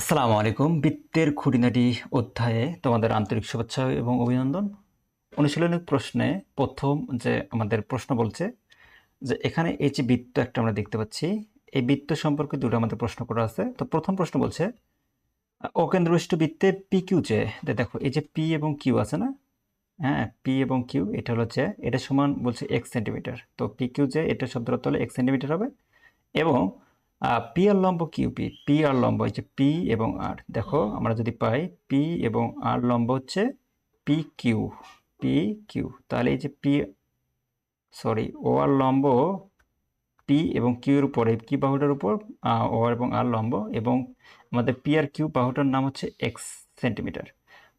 আসসালামু আলাইকুম। বৃত্তের খুঁটিনাটি অধ্যায়ে তোমাদের আন্তরিক শুভেচ্ছা এবং অভিনন্দন। অনুশীলনিক প্রশ্নে প্রথম যে আমাদের প্রশ্ন বলছে যে এখানে এই যে বৃত্ত একটা আমরা দেখতে পাচ্ছি, এই বৃত্ত সম্পর্কে দুটো আমাদের প্রশ্ন করা আছে। তো প্রথম প্রশ্ন বলছে, অকেন্দ্রবিষ্ট বৃত্তে পি কিউ যে দেখো, এই যে পি এবং কিউ আছে না? হ্যাঁ পি এবং কিউ এটা হলো যে এটা সমান বলছে এক সেন্টিমিটার তো পি কিউ যে এটা অর্থ হলো এক সেন্টিমিটার হবে। এবং পি আর লম্ব কিউপি পি আর লম্ব হচ্ছে পি এবং আর দেখো, আমরা যদি পাই পি এবং আর লম্ব হচ্ছে পি কিউ পি কিউ তাহলে এই যে পি সরি ও আর লম্ব পি এবং কিউর উপরে কি বাহুটার উপর ও আর এবং আর লম্ব এবং আমাদের পি আর কিউ বাহুটার নাম হচ্ছে এক্স সেন্টিমিটার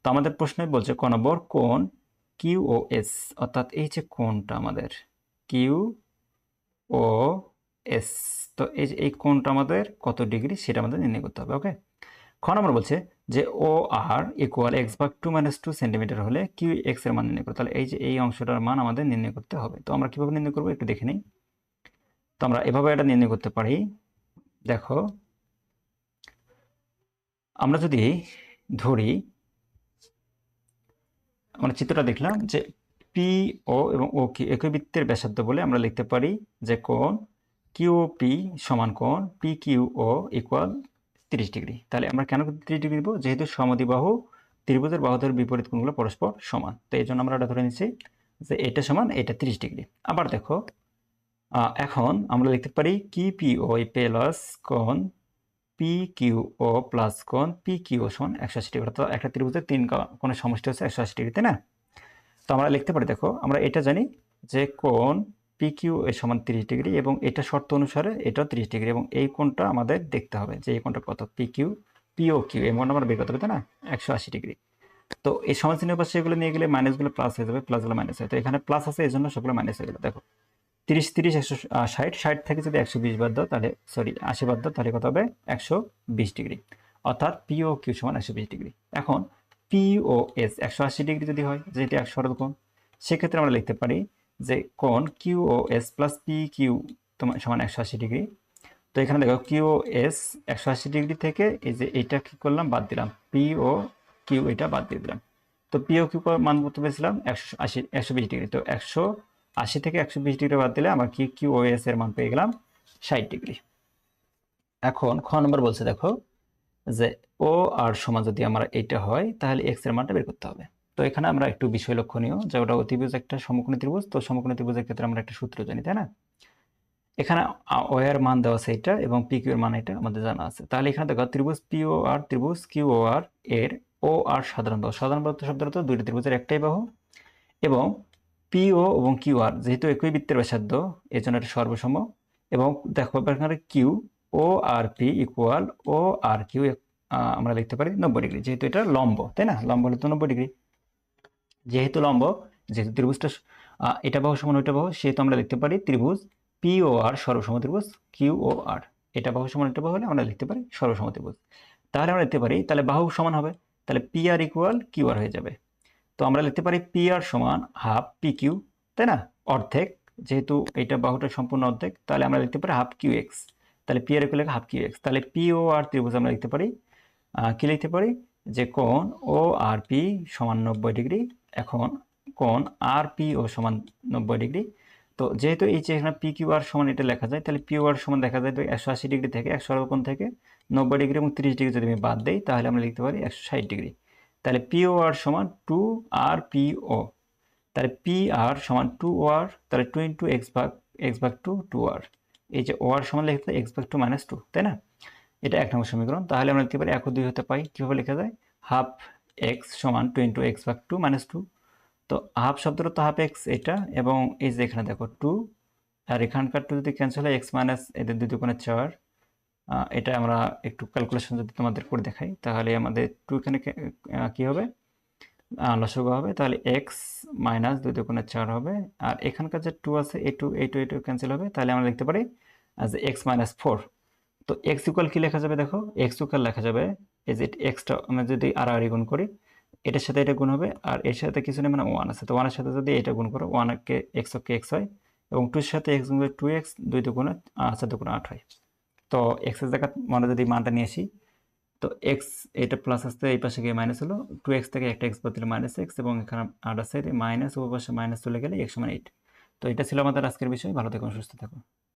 তো আমাদের প্রশ্নে বলছে ক নম্বর, কোণ কিউ ও এস অর্থাৎ এই যে কোনটা আমাদের কিউ ও এস তো এই এই কোণটা আমাদের কত ডিগ্রি সেটা আমাদের নির্ণয় করতে হবে ওকে খ নম্বর বলছে যে ও আর ইকুয়াল এক্স ভাগ টু মাইনাস টু সেন্টিমিটার হলে কিউ এক্সের মান নির্ণয় করতে তাহলে এই যে, এই অংশটার মান আমাদের নির্ণয় করতে হবে। তো আমরা কীভাবে নির্ণয় করব একটু দেখে নিই। তো আমরা এভাবে এটা নির্ণয় করতে পারি। দেখো, আমরা যদি ধরি, আমরা চিত্রটা দেখলাম যে পি ও এবং ও কি একই বৃত্তের ব্যাসার্ধ বলে আমরা লিখতে পারি যে কোণ কিউ পি সমান কোণ পি কিউ ও ইকুয়াল তিরিশ ডিগ্রি। তাহলে আমরা কেন তিরিশ ডিগ্রি দেবো? যেহেতু সমদ্বিবাহু ত্রিভুজের বাহুদের বিপরীত কোণগুলো পরস্পর সমান। তো এই জন্য আমরা এটা ধরে নিচ্ছি যে এটা সমান, এটা তিরিশ ডিগ্রি। আবার দেখো এখন আমরা লিখতে পারি কি পি ও প্লাস কোণ পি কিউ ও প্লাস কোণ পি কিউ সমান একশো আশি ডিগ্রি। অর্থাৎ একটা ত্রিভুজের তিন কোণের সমষ্টি হচ্ছে একশো আশি ডিগ্রি, তাই না? তো আমরা লিখতে পারি, দেখো, আমরা এটা জানি যে কোণ পি কিউ এর সমান তিরিশ ডিগ্রি এবং এটা শর্ত অনুসারে এটাও তিরিশ ডিগ্রি এবং এই কোণটা আমাদের দেখতে হবে যে এই কোণটা কত? পিকিউ পিও কিউ কোণটা আমরা বের করতে হবে তাই না? একশো আশি ডিগ্রি। তো এই সমাজচিহ্নের পাশে এগুলো নিয়ে গেলে মাইনাসগুলো প্লাস হয়ে যাবে প্লাসগুলো মাইনাস হয় তো এখানে প্লাস আছে এই জন্য সবগুলো মাইনাস হয়ে গেলো, দেখো। তিরিশ তিরিশ, একশো ষাট ষাট থেকে যদি একশো বিশ বাদ দাও, তাহলে সরি আশি বাদ দাও, তাহলে কত হবে? একশো বিশ ডিগ্রি। অর্থাৎ পিও কিউ সমান একশো বিশ ডিগ্রি। এখন পিও এস একশো আশি ডিগ্রি যদি হয়, যেটি একশো কোণ সেক্ষেত্রে আমরা লিখতে পারি যে কোন Q O S plus P Q তোমার সমান একশো আশি ডিগ্রি। তো এখানে দেখো কিউ ও এস একশো আশি ডিগ্রি থেকে এই যে এইটা কি করলাম, বাদ দিলাম। পি ও কিউ এটা বাদ দিয়ে দিলাম। তো পি ও কিউ মান কত পেয়েছিলাম? একশো আশি, একশো বিশ ডিগ্রি। তো একশো আশি থেকে একশো বিশ ডিগ্রি বাদ দিলে আমার কি কিউ ও এস এর মান পেয়ে গেলাম? ষাট ডিগ্রি। এখন খ নম্বর বলছে দেখো যে ও আর সমান যদি আমার এইটা হয়, তাহলে এক্সের মানটা বের করতে হবে। তো এখানে আমরা একটু বিষয় লক্ষণীয় যে ওটা অতিভুজ একটা সমকোণী ত্রিভুজ, তো সমকোণী ত্রিভুজের ক্ষেত্রে আমরা একটা সূত্র জানি, তাই না? এখানে ও এর মান দেওয়া আছে এটা এবং পি কিউ এর মান এটা আমাদের জানা আছে। তাহলে এখানে দেখো, ত্রিভুজ পি ও আর, ত্রিভুজ কিউ ও আর এর ও আর সাধারণ বাহু সাধারণ বাহু শব্দ দুইটা ত্রিভুজের একটাই বাহু এবং পি ও এবং কিউ আর যেহেতু একই বৃত্তের ব্যাসার্ধ এই জন্য এটা সর্বসম এবং দেখো, এখানে Q O R P equal O R Q আমরা লিখতে পারি নব্বই ডিগ্রি, যেহেতু এটা লম্ব, তাই না? লম্ব হলে তো নব্বই ডিগ্রি। যেহেতু লম্ব, যেহেতু ত্রিভুজটা এটা বাহু সমান, ওইটা বাহু, সেহেতু আমরা লিখতে পারি ত্রিভুজ পি ও আর সর্বসম ত্রিভুজ কিউ ও আর এটা বাহু সমান এটা বাহু হলে আমরা লিখতে পারি সর্বসম ত্রিভুজ। তাহলে আমরা লিখতে পারি, তাহলে বাহু সমান হবে, তাহলে P R equal Q R হয়ে যাবে। তো আমরা লিখতে পারি পি আর সমান হাফ পি কিউ তাই না? অর্ধেক, যেহেতু এটা বাহুটা সম্পূর্ণ অর্ধেক, তাহলে আমরা লিখতে পারি হাফ কিউ এক্স তাহলে P R equal half Q X তাহলে পি ও আর ত্রিভুজ আমরা লিখতে পারি কি লিখতে পারি? যে কোন ও আর পি সমান নব্বই ডিগ্রি এখন কোন আর পি ও সমান নব্বই ডিগ্রি। তো যেহেতু এই যে এখানে পি কিউ আর সমান এটা লেখা যায়, তাহলে পি আর সমান দেখা যায় তো একশো আশি ডিগ্রি থেকে একশো কোণ থেকে নব্বই ডিগ্রি এবং তিরিশ ডিগ্রি যদি আমি বাদ দিই, তাহলে আমরা লিখতে পারি একশো ষাট ডিগ্রি। তাহলে পি ও আর সমান টু আর পি ও। তাহলে পি আর সমান টু ও আর, তাহলে টু ইন্টু এক্স ভাগ এক্স ভাগ টু টু আর। এই যে ও আর সমান লিখতে এক্স ভাগ টু মাইনাস টু, তাই না? এটা এক নম্বর সমীকরণ। তাহলে আমরা লিখতে পারি এক দুই হতে পাই, কীভাবে লেখা যায়? হাফ এক্স সমান টু ইন্টু এক্স ভাগ টু মাইনাস টু তো হাফ শব্দটা তো হাফ এক্স এটা, এবং এই যে এখানে দেখো টু আর এখানকার টু যদি ক্যান্সেল হয় এক্স মাইনাস এদের দুই দুগুণে চার। এটা আমরা একটু ক্যালকুলেশন যদি তোমাদের করে দেখাই, তাহলে আমাদের টু এখানে কী হবে? লসগো হবে। তাহলে এক্স মাইনাস দুই দুগুণে চার হবে। আর এখানকার যে টু আছে এ টু এ টু এ টু ক্যান্সেল হবে। তাহলে আমরা লিখতে পারি যে এক্স মাইনাস ফোর তো এক্স ইকুয়াল কী লেখা যাবে দেখো? এক্স ইকুয়াল লেখা যাবে এই যে এক্সটা আমরা যদি আর আর গুণ করি, এটার সাথে এটা গুণ হবে আর এর সাথে কিছু নেই মানে ওয়ান আছে। তো ওয়ানের সাথে যদি এটা গুণ করো ওয়ানকে এক্স কে এক্স হয় এবং টুর সাথে এক্স গুণ টু এক্স দুই দুগুণে চার দুগুণে আট হয়। তো এক্স এক্সের জায়গা মানে যদি মানটা নিয়ে আসি, তো এক্স এটা প্লাস আসতে এই পাশে গিয়ে মাইনাস হলো টু এক্স থেকে একটা এক্স বাদ দিলে মাইনাস এক্স এবং এখানে আট আছে মাইনাস ও পাশে মাইনাস চলে গেলে এক্স সমান এইট তো এটা ছিল আমাদের আজকের বিষয়, ভালো থাকুন সুস্থ থাকুন